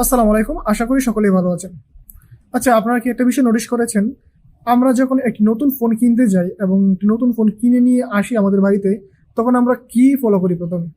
আসসালামু আলাইকুম, আশা করি সকলেই ভালো আছেন। আচ্ছা আপনারা কি একটা বিষয় নোটিশ করেছেন? আমরা যখন একটি নতুন ফোন কিনতে যাই এবং একটি নতুন ফোন কিনে নিয়ে আসি আমাদের বাড়িতে, তখন আমরা কি ফলো করি প্রথমে?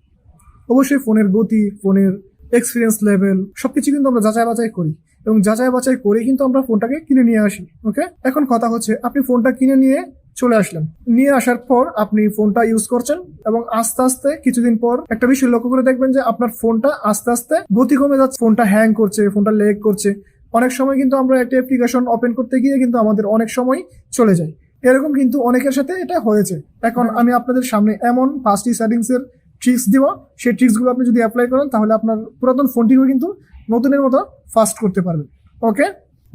অবশ্যই ফোনের গতি ফোনের এক্সপিরিয়েন্স লেভেল সবকিছু কিন্তু আমরা যাচাই বাছাই করি এবং যাচাই বাছাই করে কিন্তু আমরা ফোনটাকে কিনে নিয়ে আসি ওকে এখন কথা হচ্ছে, আপনি ফোনটা কিনে নিয়ে চলে আসলেন। নিয়ে আসার পর আপনি ফোনটা ইউজ করছেন এবং আস্তে আস্তে কিছুদিন পর একটা বিষয় লক্ষ্য করে দেখবেন যে আপনার ফোনটা আস্তে আস্তে গতি কমে যাচ্ছে, ফোনটা হ্যাং করছে, ফোনটা লেগ করছে। অনেক সময় কিন্তু আমরা একটা অ্যাপ্লিকেশন ওপেন করতে গিয়ে কিন্তু আমাদের অনেক সময় চলে যায়। এরকম কিন্তু অনেকের সাথে এটা হয়েছে। এখন আমি আপনাদের সামনে এমন পাঁচটি সেটিংস এর ট্রিক্স দিব। সেই ট্রিক্সগুলো আপনি যদি অ্যাপ্লাই করেন তাহলে আপনার পুরাতন ফোনটিও কিন্তু নতুনের মতো ফাস্ট করতে পারবেন। ওকে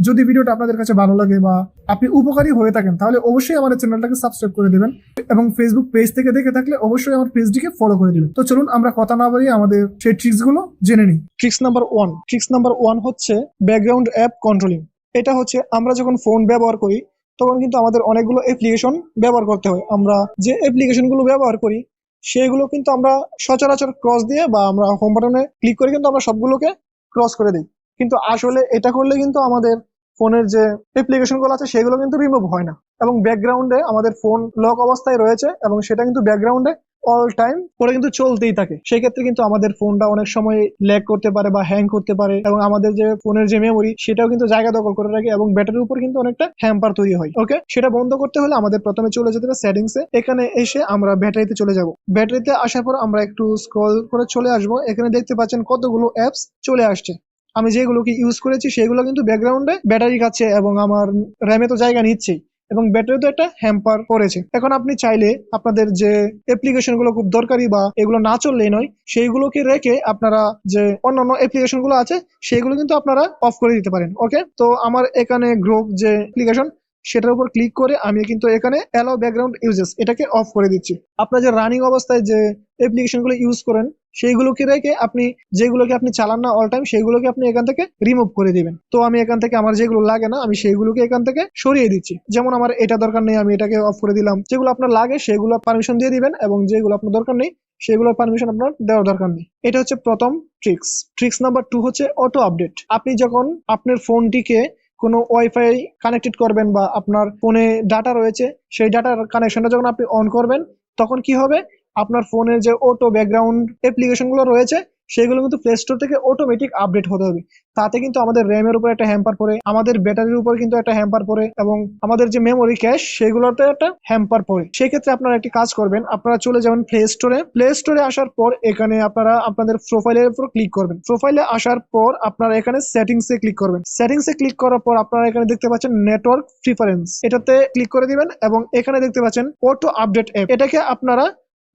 যদি ভিডিওটা আপনাদের কাছে ভালো লাগে বা আপনি উপকারী হয়ে থাকেন, তাহলে অবশ্যই আমাদের চ্যানেলটাকে সাবস্ক্রাইব করে দেবেন এবং ফেসবুক পেজ থেকে দেখে থাকলে অবশ্যই আমার পেজটিকে ফলো করে দিবেন। তো চলুন আমরা কথা না বাড়িয়ে আমাদের সেই ট্রিক্সগুলো জেনে নিই। Tricks number one tricks number one হচ্ছে ব্যাকগ্রাউন্ড অ্যাপ কন্ট্রোলিং এটা হচ্ছে আমরা যখন ফোন ব্যবহার করি, তখন কিন্তু আমাদের অনেকগুলো অ্যাপ্লিকেশন ব্যবহার করতে হয়। আমরা যে অ্যাপ্লিকেশনগুলো ব্যবহার করি, সেগুলো কিন্তু আমরা সচরাচর ক্রস দিয়ে বা আমরা হোম বাটনে ক্লিক করে কিন্তু আমরা সবগুলোকে ক্রস করে দিই। কিন্তু আসলে এটা করলে কিন্তু আমাদের ফোনের যে অ্যাপ্লিকেশনগুলো আছে, সেগুলো কিন্তু রিমুভ হয় না। এবং ব্যাকগ্রাউন্ডে আমাদের ফোন লক অবস্থায় রয়েছে এবং সেটা কিন্তু ব্যাকগ্রাউন্ডে অল টাইম ওরা কিন্তু চলতেই থাকে। সেই ক্ষেত্রে কিন্তু আমাদের ফোনটা অনেক সময় ল্যাগ করতে পারে বা হ্যাং করতে পারে এবং আমাদের যে ফোনের যে মেমোরি সেটাও কিন্তু জায়গা দখল করে রাখে এবং ব্যাটারির উপর কিন্তু অনেকটা হ্যাম্পার তৈরি হয়। ওকে সেটা বন্ধ করতে হলে আমাদের প্রথমে চলে যেতে হবে সেটিংস এ। এখানে এসে আমরা ব্যাটারিতে চলে যাব। ব্যাটারিতে আসার পর আমরা একটু স্ক্রল করে চলে আসব। এখানে দেখতে পাচ্ছেন কতগুলো অ্যাপস চলে আসছে। আমি যেগুলোকে ইউজ করেছি, সেগুলো কিন্তু ব্যাকগ্রাউন্ডে ব্যাটারি খাচ্ছে এবং আমার র্যামে তো জায়গা নিচ্ছেই। এবং ব্যাটারি তো একটা হ্যাম্পার করেছে। এখন আপনি চাইলে আপনাদের যে অ্যাপ্লিকেশনগুলো খুব দরকারি বা এগুলো না চললেই নয়, সেইগুলোকে রেখে আপনারা যে অন্যান্য অ্যাপ্লিকেশনগুলো আছে, সেগুলো কিন্তু আপনারা অফ করে দিতে পারেন ওকে তো আমার এখানে গ্রোপ যে অ্যাপ্লিকেশন সেটার উপর ক্লিক করে আমি কিন্তু এখানে অ্যালো ব্যাকগ্রাউন্ড ইউজেস এটাকে অফ করে দিচ্ছি। আপনার যে রানিং অবস্থায় যে অ্যাপ্লিকেশনগুলো ইউজ করেন সেইগুলোকে রেখে আপনি যেগুলোকে আপনি চালান না অল টাইম সেইগুলোকে আপনি এখান থেকে রিমুভ করে দিবেন। তো আমি এখান থেকে আমার যেগুলো লাগে না, আমি সেইগুলোকে এখান থেকে সরিয়ে দিচ্ছি। যেমন আমার এটা দরকার নেই, আমি এটাকে অফ করে দিলাম। যেগুলো আপনার লাগে, সেগুলো পারমিশন দিয়ে দিবেন এবং যেগুলো আপনার দরকার নেই, সেগুলোর পারমিশন আপনার দেওয়ার দরকার নেই। এটা হচ্ছে প্রথম ট্রিক্স ট্রিক্স নাম্বার টু হচ্ছে অটো আপডেট আপনি যখন আপনার ফোনটিকে কোনো ওয়াইফাই কানেক্টেড করবেন বা আপনার ফোনে ডাটা রয়েছে, সেই ডাটার কানেকশনটা যখন আপনি অন করবেন, তখন কি হবে? আপনার ফোনের যে অটো ব্যাকগ্রাউন্ড অ্যাপ্লিকেশনগুলো রয়েছে, সেগুলো কিন্তু প্লে স্টোর থেকে অটোমেটিক আপডেট হতে হবে। তাতে কিন্তু আমাদের র্যামের উপর একটা হ্যাম্পার পড়ে, আমাদের ব্যাটারির উপর কিন্তু একটা হ্যাম্পার পড়ে, এবং আমাদের যে মেমোরি ক্যাশ সেগুলোতে একটা হ্যাম্পার পড়ে। সেক্ষেত্রে আপনারা একটি কাজ করবেন, আপনারা চলে যাবেন প্লে স্টোরে প্লে স্টোরে আসার পর এখানে আপনারা আপনাদের প্রোফাইলের উপর ক্লিক করবেন। প্রোফাইলে আসার পর আপনারা এখানে সেটিংস ক্লিক করবেন। সেটিংস ক্লিক করার পর আপনারা এখানে দেখতে পাচ্ছেন নেটওয়ার্ক প্রিফারেন্স এটাতে ক্লিক করে দিবেন, এবং এখানে দেখতে পাচ্ছেন অটো আপডেট অ্যাপ এটাকে আপনারা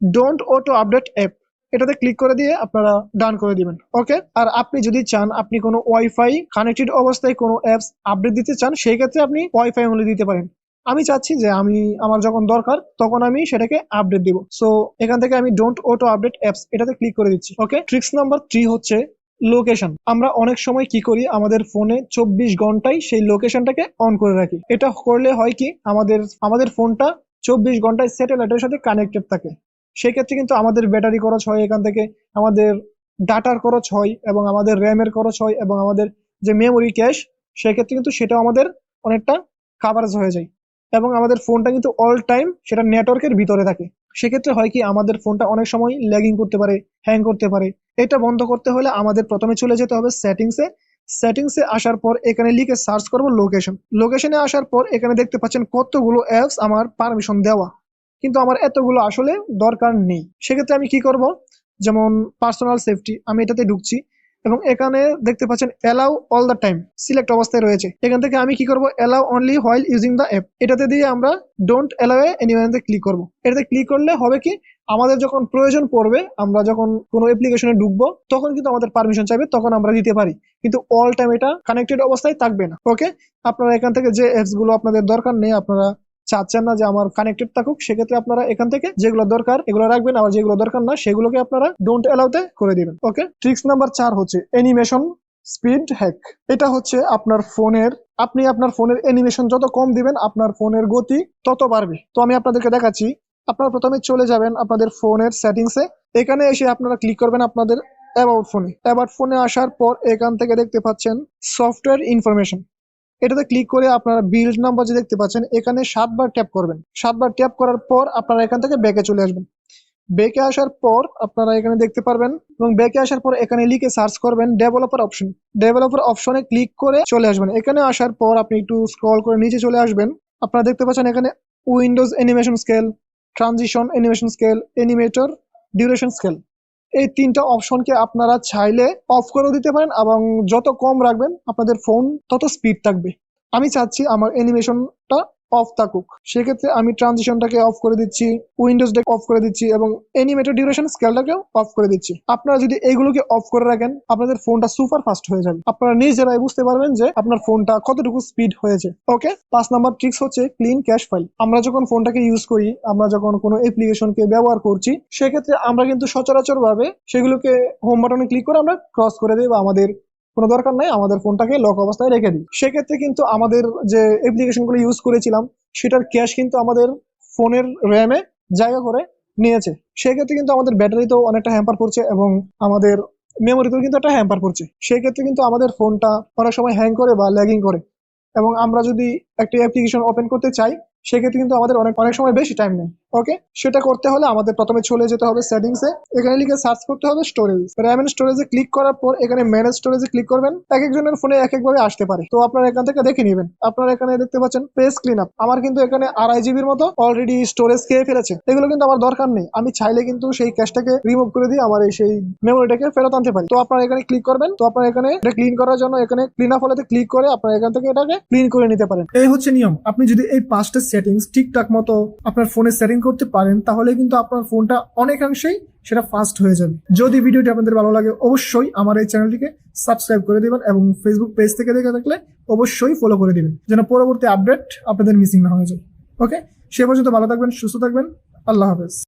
ডোন্ট অটো আপডেট অ্যাপ এটাতে ক্লিক করে দিয়ে আপনারা ডান করে দিবেন। ওকে আর আপনি যদি চান, আপনি কোনো ওয়াইফাই কানেক্টেড অবস্থায় কোনো অ্যাপস আপডেট দিতে চান, সেই ক্ষেত্রে আপনি ওয়াইফাই অনলি দিতে পারেন। আমি চাচ্ছি যে আমি, আমার যখন দরকার, তখন আমি সেটাকে আপডেট দিব। সো এখান থেকে আমি ডোন্ট অটো আপডেট অ্যাপস এটাতে ক্লিক করে দিচ্ছি। ওকে ট্রিক্স নাম্বার থ্রি হচ্ছে লোকেশন আমরা অনেক সময় কি করি, আমাদের ফোনে চব্বিশ ঘন্টায় সেই লোকেশনটাকে অন করে রাখি। এটা করলে হয় কি, আমাদের আমাদের ফোনটা চব্বিশ ঘন্টায় স্যাটেলাইটের সাথে কানেক্টেড থাকে। সেক্ষেত্রে কিন্তু আমাদের ব্যাটারি খরচ হয় এখান থেকে, আমাদের ডাটার খরচ হয় এবং আমাদের র্যামের খরচ হয় এবং আমাদের যে মেমোরি ক্যাশ সেক্ষেত্রে কিন্তু সেটাও আমাদের অনেকটা কাভারেজ হয়ে যায়। এবং আমাদের ফোনটা কিন্তু অল টাইম সেটা নেটওয়ার্কের ভিতরে থাকে। সেক্ষেত্রে হয় কি, আমাদের ফোনটা অনেক সময় ল্যাগিং করতে পারে হ্যাং করতে পারে। এটা বন্ধ করতে হলে আমাদের প্রথমে চলে যেতে হবে সেটিংসে সেটিংসে আসার পর এখানে লিখে সার্চ করব লোকেশন লোকেশনে আসার পর এখানে দেখতে পাচ্ছেন কতগুলো অ্যাপস আমার পারমিশন দেওয়া। কিন্তু আমার এতগুলো আসলে দরকার নেই। সেক্ষেত্রে আমি কি করব? যেমন পার্সোনাল সেফটি আমি এটাতে ঢুকছি এবং এখানে দেখতে পাচ্ছেন allow all the time select অবস্থায় রয়েছে। এখান থেকে আমি কি করব? Allow only while using the app এটাতে দিয়ে আমরা ডোন্ট অ্যালাউ এনিওয়ানতে ক্লিক করব। এটাতে ক্লিক করলে হবে কি? আমাদের যখন প্রয়োজন পড়বে, আমরা যখন কোনো অ্যাপ্লিকেশনে ঢুকবো, তখন কিন্তু আমাদের পারমিশন চাইবে, তখন আমরা দিতে পারি। কিন্তু অল টাইম এটা কানেক্টেড অবস্থায় থাকবে না। ওকে আপনারা এখান থেকে যে অ্যাপসগুলো আপনাদের দরকার নেই, আপনারা চাচ্ছেন না যে আমার কানেক্টেড থাকুক, সেক্ষেত্রে আপনারা এখান থেকে যেগুলো দরকার, এগুলো রাখবেন। আর যেগুলো দরকার না, সেগুলোকে আপনারা ডোন্ট অ্যালাউতে করে দিবেন। ওকে ট্রিক্স নাম্বার চার হচ্ছে অ্যানিমেশন স্পিড হ্যাক এটা হচ্ছে আপনার ফোনের, আপনি আপনার ফোনের অ্যানিমেশন যত কম দিবেন, আপনার ফোনের গতি তত বাড়বে। তো আমি আপনাদেরকে দেখাচ্ছি, আপনারা প্রথমে চলে যাবেন আপনাদের ফোনের সেটিংসে এখানে এসে আপনারা ক্লিক করবেন আপনাদের অ্যাবাউট ফোনে অ্যাবাউট ফোনে আসার পর এখান থেকে দেখতে পাচ্ছেন সফটওয়্যার ইনফরমেশন এটাতে ক্লিক করে আপনারা বিল্ড নাম্বার যে দেখতে পাচ্ছেন, এখানে সাতবার ট্যাপ করবেন। সাতবার ট্যাপ করার পর আপনারা এখান থেকে ব্যাকে চলে আসবেন। ব্যাকে আসার পর আপনারা এখানে দেখতে পারবেন এবং ব্যাকে আসার পর এখানে লিখে সার্চ করবেন ডেভেলপার অপশন ডেভেলপার অপশনে ক্লিক করে চলে আসবেন। এখানে আসার পর আপনি একটু স্ক্রল করে নিচে চলে আসবেন। আপনারা দেখতে পাচ্ছেন এখানে windows animation scale transition animation scale animator duration scale এই তিনটা অপশনকে আপনারা চাইলে অফ করে দিতে পারেন এবং যত কম রাখবেন আপনাদের ফোন তত স্পিড থাকবে। আমি চাচ্ছি আমার অ্যানিমেশনটা অফ থাকুক। সেক্ষেত্রে আমি ট্রানজিশনটাকে অফ করে দিচ্ছি উইন্ডোজটাকে অফ করে দিচ্ছি এবং অ্যানিমেটেড ডিউরেশন স্কেলটাকেও অফ করে দিচ্ছি। আপনারা যদি এইগুলোকে অফ করে রাখেন, আপনাদের ফোনটা সুপার ফাস্ট হয়ে যাবে। আপনারা নিজেরাই বুঝতে পারবেন যে আপনার ফোনটা কতটুকু স্পিড হয়েছে। ওকে পাঁচ নাম্বার ট্রিক্স হচ্ছে ক্লিন ক্যাশ ফাইল আমরা যখন ফোনটাকে ইউজ করি, আমরা যখন কোনো অ্যাপ্লিকেশনকে ব্যবহার করছি, সেক্ষেত্রে আমরা কিন্তু সচরাচর ভাবে সেগুলোকে হোম বাটনে ক্লিক করে আমরা ক্রস করে দিই বা আমাদের কোনো দরকার নাই, আমাদের ফোনটাকে লক অবস্থায় রেখে দিই। সেক্ষেত্রে কিন্তু আমাদের যে অ্যাপ্লিকেশনগুলো ইউজ করেছিলাম, সেটার ক্যাশ কিন্তু আমাদের ফোনের র্যামে জায়গা করে নিয়েছে। সেক্ষেত্রে কিন্তু আমাদের ব্যাটারিতেও অনেকটা হ্যাম্পার পড়ছে এবং আমাদের মেমোরিতেও কিন্তু একটা হ্যাম্পার পড়ছে সেক্ষেত্রে কিন্তু আমাদের ফোনটা অনেক সময় হ্যাং করে বা ল্যাগিং করে। এবং আমরা যদি একটা অ্যাপ্লিকেশন ওপেন করতে চাই, সেক্ষেত্রে কিন্তু আমাদের অনেক অনেক সময় বেশি টাইম নেই ওকে সেটা করতে হলে আমাদের প্রথমে চলে যেতে হবে সেটিংসে এখানে লিখে সার্চ করতে হবে স্টোরেজ র্যাম এন্ড স্টোরেজে ক্লিক করার পর এখানে ম্যানেজ স্টোরেজে ক্লিক করবেন। এক একজনের ফোনে এক একভাবে আসতে পারে। তো আপনারা এখান থেকে দেখে নেবেন। আপনারা এখানে দেখতে পাচ্ছেন পেজ ক্লিন আপ আমার কিন্তু এখানে আড়াই জিবির মতো অলরেডি স্টোরেজ খেয়ে ফেলেছে। এগুলো কিন্তু আমার দরকার নেই। আমি চাইলে কিন্তু সেই ক্যাশটাকে রিমুভ করে দিয়ে আমার এই সেই মেমোরিটাকে ফেরত আনতে পারি। তো আপনারা এখানে ক্লিক করবেন। তো আপনারা এখানে এটা ক্লিন করার জন্য এখানে ক্লিন আপ হলেতে ক্লিক করে আপনারা এখান থেকে এটাকে ক্লিন করে নিতে পারেন। এই হচ্ছে নিয়ম। আপনি যদি এই পাঁচটা সেটিংস ঠিকঠাক মতো আপনার ফোনে সেটিং করতে পারেন, তাহলে কিন্তু আপনার ফোনটা অনেকাংশেই সেটা ফাস্ট হয়ে যাবে। যদি ভিডিওটি আপনাদের ভালো লাগে, অবশ্যই আমার এই চ্যানেলটিকে সাবস্ক্রাইব করে দেবেন এবং ফেসবুক পেজ থেকে দেখে থাকলে অবশ্যই ফলো করে দেবেন, যেন পরবর্তী আপডেট আপনাদের মিসিং না হয়ে যায়। ওকে সে পর্যন্ত ভালো থাকবেন, সুস্থ থাকবেন, আল্লাহ হাফেজ।